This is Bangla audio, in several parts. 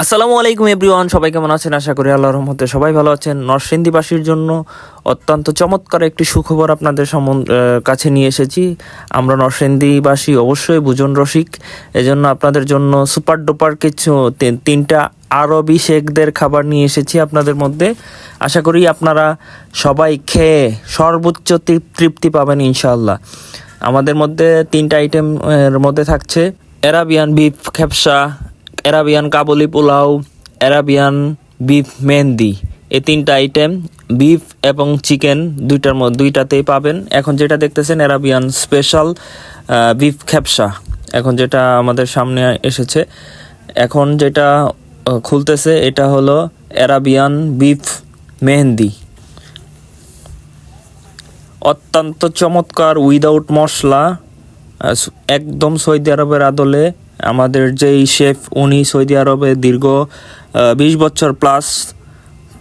আসসালামু আলাইকুম এভরিওয়ান, সবাই কেমন আছেন? আশা করি আল্লাহর রহমতে সবাই ভালো আছেন। নরসিংদীবাসীর জন্য অত্যন্ত চমৎকার একটি সুখবর আপনাদের কাছে নিয়ে এসেছি। আমরা নরসিংদীবাসী অবশ্যই বুজন রসিক। এজন্য আপনাদের জন্য সুপার ডুপার কিছু তিন- তিনটা আরবি শেখদের খাবার নিয়ে এসেছি আপনাদের মধ্যে। আশা করি আপনারা সবাই খেয়ে সর্বোচ্চ তৃপ্তি পাবেন ইনশাআল্লাহ। আমাদের মধ্যে তিনটা আইটেম এর মধ্যে থাকছে। অ্যারাবিয়ান বিফ খেপসা Arabian Kabuli pulao Arabian beef mehndi এই তিনটা আইটেম বিফ এবং চিকেন দুইটার মধ্যে, দুইটাতেই পাবেন। এখন যেটা দেখতেছেন অ্যারাবিয়ান স্পেশাল বিফ খ্যাপসা এখন যেটা আমাদের সামনে এসেছে। এখন যেটা খুলতেছে, এটা হলো অ্যারাবিয়ান বিফ মেহেন্দি অত্যন্ত চমৎকার উইদাউট মশলা একদম সৌদি আরবের আদলে আমাদের যেই শেফ, উনি সৌদি আরবে দীর্ঘ বিশ বছর প্লাস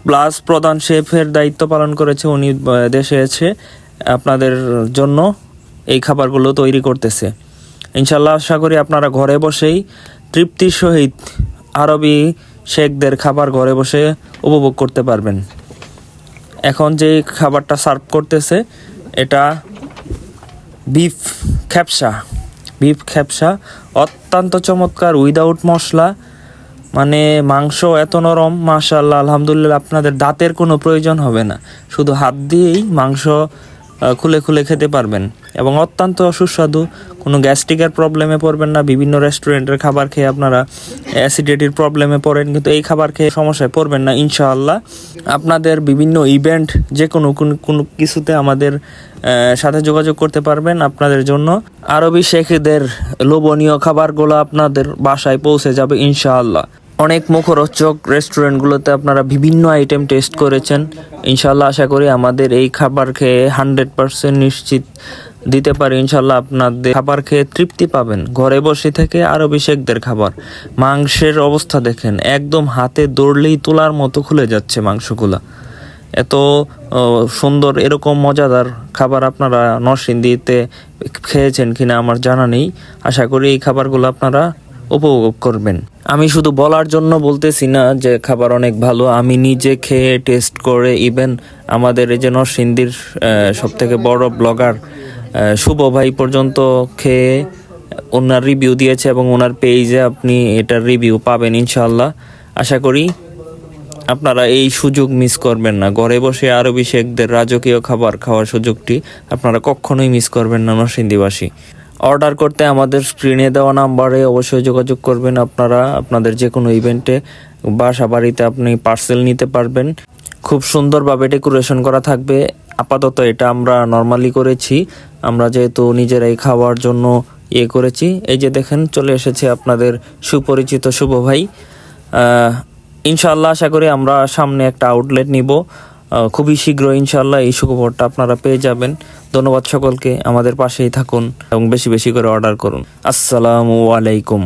প্লাস প্রধান শেফের দায়িত্ব পালন করেছে, উনি দেশে এসে আপনাদের জন্য এই খাবারগুলো তৈরি করতেছে। ইনশাল্লাহ আশা করি আপনারা ঘরে বসেই তৃপ্তির সহিত আরবি শেখদের খাবার ঘরে বসে উপভোগ করতে পারবেন। এখন যে খাবারটা সার্ভ করতেছে, এটা বিফ খ্যাপসা বিফ খ্যাপসা অত্যন্ত চমৎকার উইদাউট মশলা। মানে মাংস এত নরম মাশাল্লাহ আলহামদুলিল্লাহ, আপনাদের দাঁতের কোনো প্রয়োজন হবে না। শুধু হাত দিয়েই মাংস খুলে খুলে খেতে পারবেন। এবং অত্যন্ত সুস্বাদু। কোনো গ্যাস্ট্রিকের প্রবলেমে পড়বেন না। বিভিন্ন রেস্টুরেন্টের খাবার খেয়ে আপনারা অ্যাসিডিটির প্রবলেমে পড়েন, কিন্তু এই খাবার খেয়ে সমস্যায় পড়বেন না, ইনশাআল্লাহ। আপনাদের বিভিন্ন ইভেন্ট, যে কোনো কোনো কিছুতে আমাদের সাথে যোগাযোগ করতে পারবেন আপনাদের জন্য। আরবি শেখদের লোভনীয় খাবারগুলো আপনাদের বাসায় পৌঁছে যাবে, ইনশাআল্লাহ। অনেক মুখরোচক রেস্টুরেন্টগুলোতে আপনারা বিভিন্ন আইটেম টেস্ট করেছেন। ইনশাল্লাহ আশা করি আমাদের এই খাবার খেয়ে হান্ড্রেড পার্সেন্ট নিশ্চিত দিতে পারি। ইনশাল্লাহ আপনাদের খাবার খেয়ে তৃপ্তি পাবেন। ঘরে বসে থেকে আরও বিশেকদের খাবার। মাংসের অবস্থা দেখেন, একদম হাতে দৌড়লেই তোলার মতো খুলে যাচ্ছে মাংসগুলা। এত সুন্দর, এরকম মজাদার খাবার আপনারা নরসিংদীতে খেয়েছেন কিনা আমার জানা নেই। আশা করি এই খাবারগুলো আপনারা উপভোগ করবেন। আমি শুধু বলার জন্য বলতেছি না যে খাবার অনেক ভালো, আমি নিজে খেয়ে টেস্ট করে ইভেন আমাদের এই যে নরসিংদীর সব থেকে বড় ব্লগার শুভ ভাই পর্যন্ত খেয়ে ওনার রিভিউ দিয়েছে এবং ওনার পেজে আপনি এটার রিভিউ পাবেন ইনশাল্লাহ আশা করি আপনারা এই সুযোগ মিস করবেন না। ঘরে বসে আরবি শেখদের রাজকীয় খাবার খাওয়ার সুযোগটি আপনারা কখনোই মিস করবেন না নরসিংদীবাসী। অর্ডার করতে আমাদের স্ক্রিনে দেওয়া নাম্বারে অবশ্যই যোগাযোগ করবেন আপনারা। আপনাদের যে কোনো ইভেন্টে বাসা বাড়িতে আপনি পার্সেল নিতে পারবেন। খুব সুন্দরভাবে ডেকোরেশন করা থাকবে। আপাতত এটা আমরা নর্মালি করেছি। আমরা যেহেতু নিজেরাই খাওয়ার জন্য ইয়ে করেছি। এই যে দেখেন, চলে এসেছে আপনাদের সুপরিচিত শুভ ভাই। ইনশাল্লাহ আশা করি আমরা সামনে একটা আউটলেট নিব। খুবই শীঘ্র ইনশাল্লাহ এই সুখবরটা আপনারা পেয়ে যাবেন। ধন্যবাদ সকলকে, আমাদের পাশেই থাকুন এবং বেশি বেশি করে অর্ডার করুন। আসসালামু আলাইকুম।